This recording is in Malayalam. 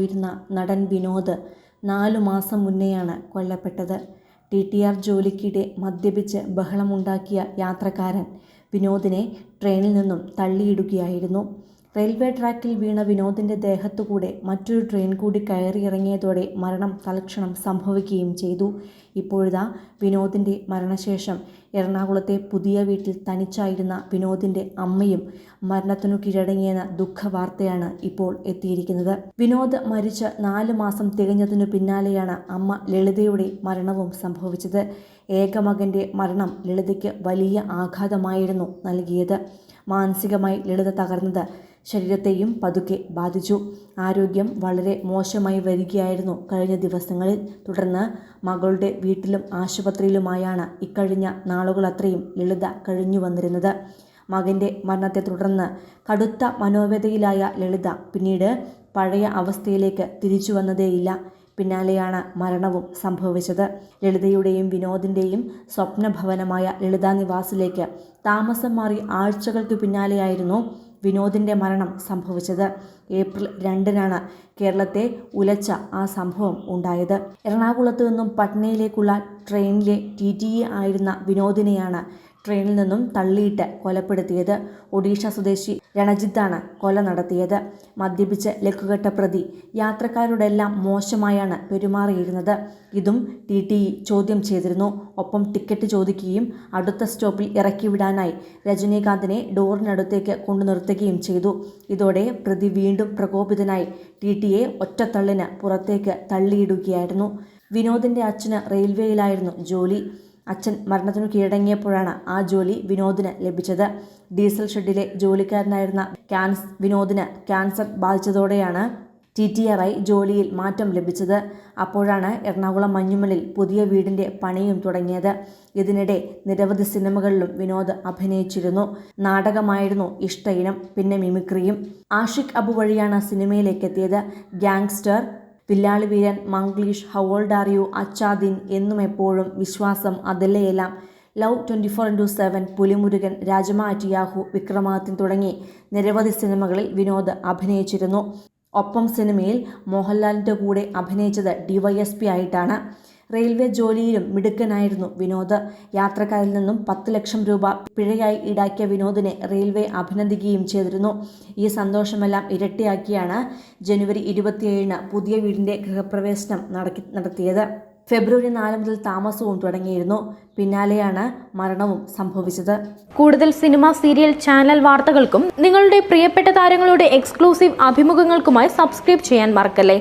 പോയിരുന്ന നടൻ വിനോദ് നാലു മാസം മുന്നെയാണ് കൊല്ലപ്പെട്ടത്. ടി. ടി. ആർ. ജോലിക്കിടെ മദ്യപിച്ച് ബഹളമുണ്ടാക്കിയ യാത്രക്കാരൻ വിനോദിനെ ട്രെയിനിൽ നിന്നും തള്ളിയിടുകയായിരുന്നു. റെയിൽവേ ട്രാക്കിൽ വീണ വിനോദിന്റെ ദേഹത്തുകൂടെ മറ്റൊരു ട്രെയിൻ കൂടി കയറിയിറങ്ങിയതോടെ മരണം തലക്ഷണം സംഭവിക്കുകയും ചെയ്തു. ഇപ്പോഴിതാ വിനോദിന്റെ മരണശേഷം എറണാകുളത്തെ പുതിയ വീട്ടിൽ തനിച്ചായിരുന്ന വിനോദിന്റെ അമ്മയും മരണത്തിനു കീഴടങ്ങിയെന്ന ദുഃഖവാർത്തയാണ് ഇപ്പോൾ എത്തിയിരിക്കുന്നത്. വിനോദ് മരിച്ച് നാല് മാസം തികഞ്ഞതിനു പിന്നാലെയാണ് അമ്മ ലളിതയുടെ മരണവും സംഭവിച്ചത്. ഏകമകന്റെ മരണം ലളിതയ്ക്ക് വലിയ ആഘാതമായിരുന്നു നൽകിയത്. മാനസികമായി ലളിത തകർന്നത് ശരീരത്തെയും പതുക്കെ ബാധിച്ചു. ആരോഗ്യം വളരെ മോശമായി വരികയായിരുന്നു കഴിഞ്ഞ ദിവസങ്ങളിൽ. തുടർന്ന് മകളുടെ വീട്ടിലും ആശുപത്രിയിലുമായാണ് ഇക്കഴിഞ്ഞ നാളുകളത്രയും ലളിത കഴിഞ്ഞു വന്നിരുന്നത്. മകന്റെ മരണത്തെ തുടർന്ന് കടുത്ത മനോവ്യതയിലായ ലളിത പിന്നീട് പഴയ അവസ്ഥയിലേക്ക് തിരിച്ചു വന്നതേയില്ല. പിന്നാലെയാണ് മരണവും സംഭവിച്ചത്. ലളിതയുടെയും വിനോദിന്റെയും സ്വപ്നഭവനമായ ലളിതാ നിവാസിലേക്ക് താമസം മാറി ആഴ്ചകൾക്ക് പിന്നാലെയായിരുന്നു വിനോദിന്റെ മരണം സംഭവിച്ചത്. ഏപ്രിൽ രണ്ടിനാണ് കേരളത്തെ ഉലച്ച ആ സംഭവം ഉണ്ടായത്. എറണാകുളത്തു നിന്നും പട്നയിലേക്കുള്ള ട്രെയിനിലെ ടി ടി ആയിരുന്ന വിനോദിനെയാണ് ട്രെയിനിൽ നിന്നും തള്ളിയിട്ട് കൊലപ്പെടുത്തിയത് ഒഡീഷ സ്വദേശി രണജിത്താണ് കൊല നടത്തിയത്. മദ്യപിച്ച് ലക്കുകെട്ട പ്രതി യാത്രക്കാരോടെല്ലാം മോശമായാണ് പെരുമാറിയിരുന്നത്. ഇതും ടി ടി ചോദ്യം ചെയ്തിരുന്നു. ഒപ്പം ടിക്കറ്റ് ചോദിക്കുകയും അടുത്ത സ്റ്റോപ്പിൽ ഇറക്കിവിടാനായി രജനീകാന്തിനെ ഡോറിനടുത്തേക്ക് കൊണ്ടു നിർത്തുകയും ചെയ്തു. ഇതോടെ പ്രതി വീണ്ടും പ്രകോപിതനായി ടി ടിയെ ഒറ്റത്തള്ളിന് പുറത്തേക്ക് തള്ളിയിടുകയായിരുന്നു. വിനോദിന്റെ അച്ഛന് റെയിൽവേയിലായിരുന്നു ജോലി. അച്ഛൻ മരണത്തിനു കീഴടങ്ങിയപ്പോഴാണ് ആ ജോലി വിനോദിന് ലഭിച്ചത്. ഡീസൽ ഷെഡിലെ ജോലിക്കാരനായിരുന്ന ക്യാൻസ് വിനോദിന് ക്യാൻസർ ബാധിച്ചതോടെയാണ് ടി ടി ആറായി ജോലിയിൽ മാറ്റം ലഭിച്ചത്. അപ്പോഴാണ് എറണാകുളം മഞ്ഞുമലിൽ പുതിയ വീടിന്റെ പണിയും തുടങ്ങിയത്. ഇതിനിടെ നിരവധി സിനിമകളിലും വിനോദ് അഭിനയിച്ചിരുന്നു. നാടകമായിരുന്നു ഇഷ്ടയിനം പിന്നെ മിമിക്രിയും. ആഷിഖ് അബു വഴിയാണ് സിനിമയിലേക്ക് എത്തിയത്. Gangster Villali Veeran Manglish how old R Acha Din എന്നും എപ്പോഴും വിശ്വാസം അതല്ലേയെല്ലാം. Love twenty four into seven Pulimurugan Rajamma Yahoo Vikramadithyan തുടങ്ങി നിരവധി സിനിമകളിൽ വിനോദ് അഭിനയിച്ചിരുന്നു. ഒപ്പം സിനിമയിൽ മോഹൻലാലിന്റെ കൂടെ അഭിനയിച്ചത് ഡിവൈഎസ്പി ആയിട്ടാണ്. റെയിൽവേ ജോലിയിലും മിടുക്കനായിരുന്നു വിനോദ്. യാത്രക്കാരിൽ നിന്നും പത്ത് ലക്ഷം രൂപ പിഴയായി ഈടാക്കിയ വിനോദിനെ റെയിൽവേ അഭിനന്ദിക്കുകയും ചെയ്തിരുന്നു. ഈ സന്തോഷമെല്ലാം ഇരട്ടിയാക്കിയാണ് ജനുവരി ഇരുപത്തിയേഴിന് പുതിയ വീടിന്റെ ഗൃഹപ്രവേശനം നടക്കി നടത്തിയത്. ഫെബ്രുവരി നാല് മുതൽ താമസവും തുടങ്ങിയിരുന്നു. പിന്നാലെയാണ് മരണവും സംഭവിച്ചത്. കൂടുതൽ സിനിമ സീരിയൽ ചാനൽ വാർത്തകൾക്കും നിങ്ങളുടെ പ്രിയപ്പെട്ട താരങ്ങളുടെ എക്സ്ക്ലൂസീവ് അഭിമുഖങ്ങൾക്കുമായി സബ്സ്ക്രൈബ് ചെയ്യാൻ മറക്കല്ലേ?